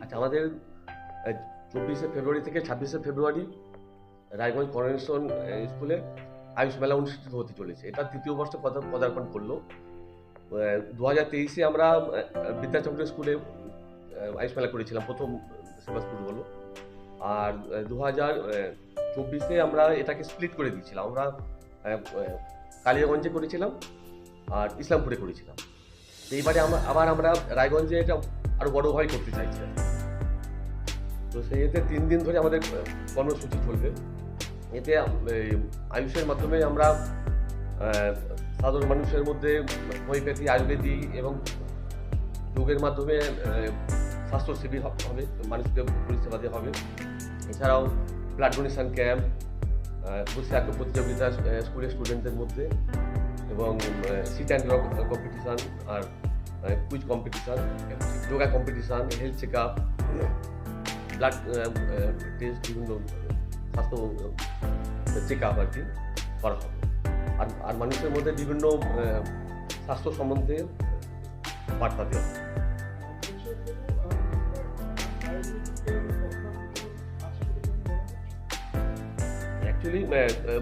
আচ্ছা আমাদের চব্বিশে ফেব্রুয়ারি থেকে ছাব্বিশে ফেব্রুয়ারি রায়গঞ্জ করোনেশন স্কুলে আয়ুষ মেলা অনুষ্ঠিত হতে চলেছে। এটা তৃতীয় বর্ষে পদা- পদার্পণ করল। দু হাজার তেইশে আমরা আহ, বিদ্যাচন্দ্র স্কুলে আয়ুষ মেলা করেছিলাম প্রথম সেবা শুরু হলো। আর দু হাজার চব্বিশে আমরা এটাকে স্প্লিট করে দিয়েছিলাম। আমরা কালিয়াগঞ্জে করেছিলাম আর ইসলামপুরে করেছিলাম। এইবারে আবার আমরা রায়গঞ্জে এটা আরও বড়ভাবে করতে চাইছে। তো সেই এতে তিন দিন ধরে আমাদের কর্মসূচি চলবে। এতে আয়ুষের মাধ্যমে আমরা সাধারণ মানুষের মধ্যে হোমিওপ্যাথি আয়ুর্বেদিক এবং যোগের মাধ্যমে আহ, স্বাস্থ্যসেবী হ- হবে মানুষকে পরিষেবা দেওয়া হবে। এছাড়াও ব্লাড ডোনেশন ক্যাম্প বসে আঁকো প্রতিযোগিতা স্কুলের স্টুডেন্টদের মধ্যে এবং sit and competition R quiz competition yoga competition health check up blood test বিভিন্ন স্বাস্থ্য চেক আপ আর কি করা হবে আর আর মানুষের মধ্যে বিভিন্ন আহ, স্বাস্থ্য সম্বন্ধে বার্তা দেওয়া হবে। অ্যাকচুয়ালি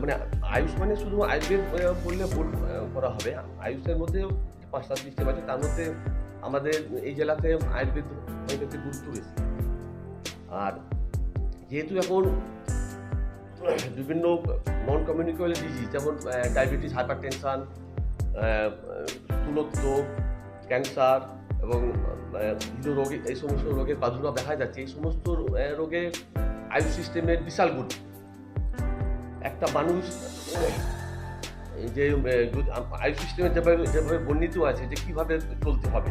মানে আয়ুষ মানে শুধু আয়ুর্বেদ বললে ভুল করা হবে। আয়ুষের মধ্যে পাঁচটা সিস্টেম আছে, তার মধ্যে আমাদের এই জেলাতে আয়ুর্বেদ আয়ুর্বেদের গুরুত্ব বেশি। আর যেহেতু এখন বিভিন্ন নন কমিউনিকেবল ডিজিজ যেমন ডায়াবেটিস হাইপার টেনশন স্থূলত্ব ক্যান্সার এবং হৃদরোগ, এই সমস্ত রোগের প্রাদুর্ভাব দেখা যাচ্ছে, এই সমস্ত রোগে আয়ুষ সিস্টেমের বিশাল গুরুত্ব। একটা মানুষ যে আহ, যদি আম- আয়ুষ সিস্টেমে যেভাবে যেভাবে বর্ণিত আছে যে কীভাবে চলতে হবে।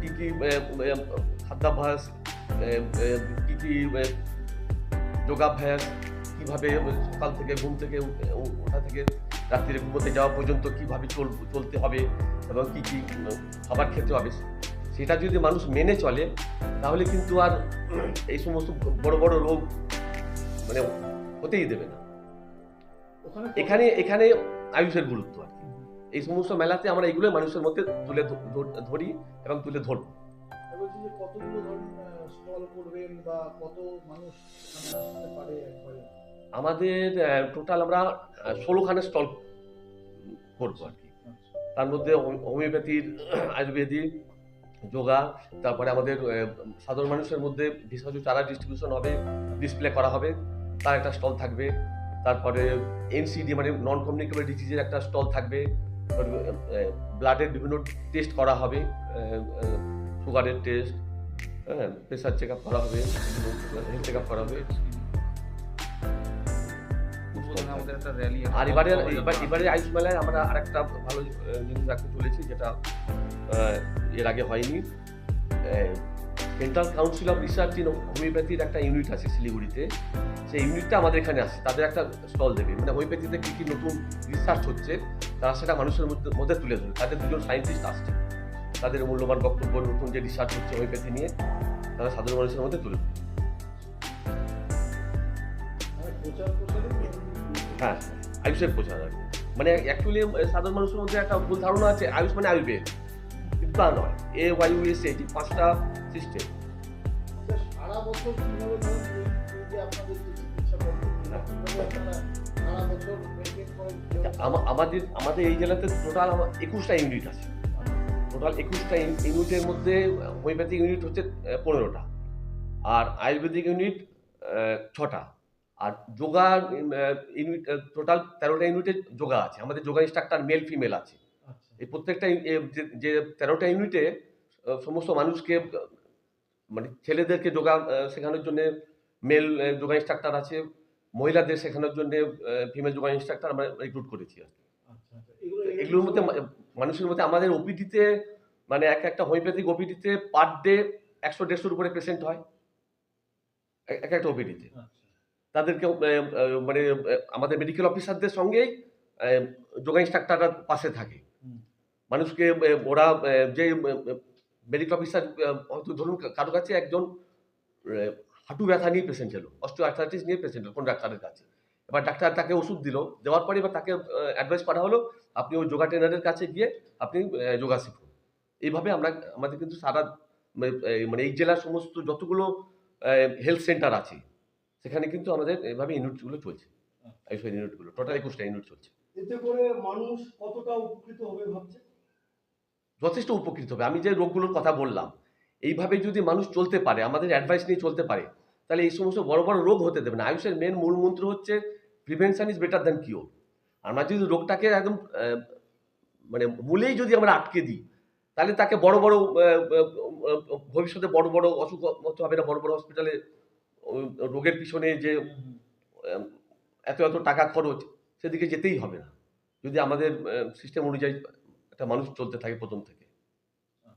কি কি খাদ্যাভ্যাস কি কি যোগাভ্যাস কীভাবে সকাল থেকে ঘুম থেকে ওঠা থেকে রাত্রিরে ঘুমোতে যাওয়া পর্যন্ত কীভাবে চল চলতে হবে এবং কি কি খাবার খেতে হবে। সেটা যদি মানুষ মেনে চলে তাহলে কিন্তু আর এই সমস্ত বড় বড় রোগ মানে হতেই দেবে না। এখানে এখানে আয়ুষের গুরুত্ব আর কি। এই সমস্ত মেলাতে আমরা এগুলো মানুষের মধ্যে তুলে ধরি এবং তুলে ধরব। আমাদের টোটাল আমরা ষোলোখানে স্টল করব আর কি। তার মধ্যে হোমিওপ্যাথির আয়ুর্বেদিক যোগা তারপরে আমাদের সাধারণ মানুষের মধ্যে ভেষজ চারা ডিস্ট্রিবিউশন হবে ডিসপ্লে করা হবে। তার একটা স্টল থাকবে। তারপরে এনসিডি মানে নন কমিউনিকেবল ডিজিজের একটা স্টল থাকবে। ব্লাডের বিভিন্ন টেস্ট করা হবে সুগারের টেস্ট হ্যাঁ প্রেশার চেক আপ করা হবে হেলথ চেক আপ করা হবে। আমাদের একটা র্যালি আর এবার এবারে আয়ুষ মেলায় আমরা আরেকটা ভালো জিনিস রাখতে চলেছি যেটা এর আগে হয়নি। Central council of research in হোমিওপ্যাথির একটা ইউনিট আছে শিলিগুড়িতে। সেই ইউনিটটা আমাদের এখানে আসছে তাদের একটা স্টল দেবে। মানে হোমিওপ্যাথিতে কী কী নতুন রিসার্চ হচ্ছে তারা সেটা মানুষের মধ্যে তুলে ধরবে। তাদের দুজন সায়েন্টিস্ট আসছে। তাদের মূল্যবান বক্তব্য নতুন যে রিসার্চ হচ্ছে হোমিওপ্যাথি নিয়ে তারা সাধারণ মানুষের মধ্যে তুলে ধরবে। প্রচার প্রসারে হ্যাঁ আয়ুষের প্রচার। মানে অ্যাকচুয়ালি সাধারণ মানুষের মধ্যে একটা ভুল ধারণা আছে। আয়ুষ মানে আয়ুর্বেদ। তা নয় এ ওয়াইউ এস এটি পাঁচটা সিস্টেম সারা বছর আমাদের আমাদের এই জেলাতে টোটাল একুশটা ইউনিট আছে। টোটাল একুশটা ইউনিটের মধ্যে হোমিওপ্যাথিক ইউনিট হচ্ছে পনেরোটা। আর আয়ুর্বেদিক ইউনিট ছটা। আর যোগা ইউনিট টোটাল তেরোটা ইউনিটে যোগা আছে। আমাদের যোগা ইনস্ট্রাক্টর মেল ফিমেল আছে। এই প্রত্যেকটা যে- তেরোটা ইউনিটে সমস্ত মানুষকে মানে ছেলেদেরকে যোগা শেখানোর জন্য মেল যোগা ইনস্ট্রাক্টর আছে মহিলাদের শেখানোর জন্য ফিমেল যোগা ইনস্ট্রাক্টর আমরা রিক্রুট করেছি আর কি। আচ্ছা আচ্ছা এগুলো এগুলোর মধ্যে মানুষের মধ্যে আমাদের ওপিডিতে মানে এক একটা হোমিওপ্যাথিক ওপিডিতে পার ডে একশো দেড়শোর উপরে পেশেন্ট হয় এক এক একটা ওপিডিতে আচ্ছা তাদেরকে মানে আমাদের মেডিকেল অফিসারদের সঙ্গেই যোগা ইনস্ট্রাক্টররা পাশে থাকে। মানুষকে ওরা যে মেডিকেল অফিসার হয়তো ধরুন কারও কাছে একজন হাঁটু ব্যথা নিয়ে পেশেন্ট ছিল অস্টিও আর্থারাইটিস নিয়ে পেশেন্ট কোন ডাক্তারের কাছে। এবার ডাক্তার তাকে ওষুধ দিল দেওয়ার পরে এবার তাকে অ্যাডভাইস করা হলো আপনি ওই যোগা ট্রেনারের কাছে গিয়ে আপনি যোগা শিখুন। এইভাবে আমরা আমাদের কিন্তু সারা মানে- এই জেলার সমস্ত যতগুলো হেলথ সেন্টার আছে সেখানে কিন্তু আমাদের এভাবে ইউনিটগুলো চলছে। আইসিআই ইউনিটগুলো টোটাল একুশটা ইউনিট চলছে। এতে করে মানুষ কতটা উপকৃত হবে ভাবছে যথেষ্ট উপকৃত হবে। আমি যে রোগগুলোর কথা বললাম, এইভাবে যদি মানুষ চলতে পারে, আমাদের অ্যাডভাইস নিয়ে চলতে পারে, তাহলে এই সমস্ত বড় বড় রোগ হতে দেবে না। আয়ুষের মেন মূল মন্ত্র হচ্ছে prevention is better than cure আমরা যদি রোগটাকে একদম মানে মূলেই যদি আমরা আটকে দিই, তাহলে তাকে বড় বড় ভবিষ্যতে বড় বড় অসুখ হতে হবে না, বড় বড় হসপিটালে রোগের পিছনে যে এত এত টাকা খরচ, সেদিকে যেতেই হবে না। যদি আমাদের সিস্টেম অনুযায়ী একটা মানুষ চলতে থাকে প্রথম থেকে।